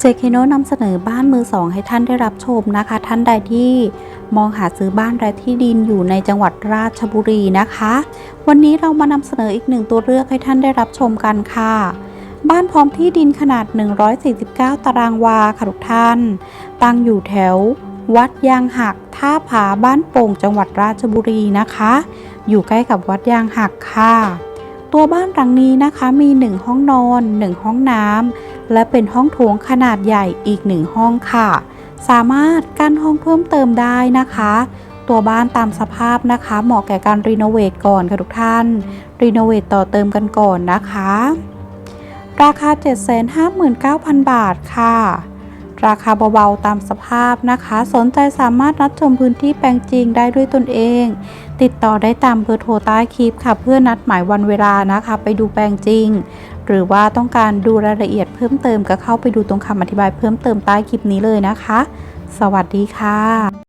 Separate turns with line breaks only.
เจเคโนนำเสนอบ้านมือสองให้ท่านได้รับชมนะคะ ท่านใดที่มองหาซื้อบ้านและที่ดินอยู่ในจังหวัดราชบุรีนะคะ วันนี้เรามานำเสนออีกหนึ่งตัวเลือกให้ท่านได้รับชมกันค่ะ บ้านพร้อมที่ดินขนาด 149 ตารางวาค่ะทุกท่าน ตั้งอยู่แถว วัดยางหักท่าผาบ้านโป่งจังหวัดราชบุรีนะคะ อยู่ใกล้กับวัดยางหักค่ะ ตัวบ้านหลังนี้นะคะมี 1 ห้องนอน 1 ห้องน้ำ และเป็นห้องโถงขนาดใหญ่อีก1ห้องค่ะ สามารถกั้นห้องเพิ่มเติมได้นะคะ ตัวบ้านตามสภาพนะคะ เหมาะแก่การรีโนเวทก่อนค่ะทุกท่าน รีโนเวทต่อเติมกันก่อนนะคะ ราคา 759,000 บาทค่ะ ราคาเบาๆตามสภาพนะคะ สนใจสามารถรับชมพื้นที่แปลงจริงได้ด้วยตนเอง ติดต่อได้ตามเบอร์โทรใต้คลิปค่ะ เพื่อนัดหมายวันเวลานะคะ ไปดูแปลงจริง หรือว่าต้องการดูรายละเอียดเพิ่มเติมก็เข้าไปดูตรงคำอธิบายเพิ่มเติมใต้คลิปนี้เลยนะคะ สวัสดีค่ะ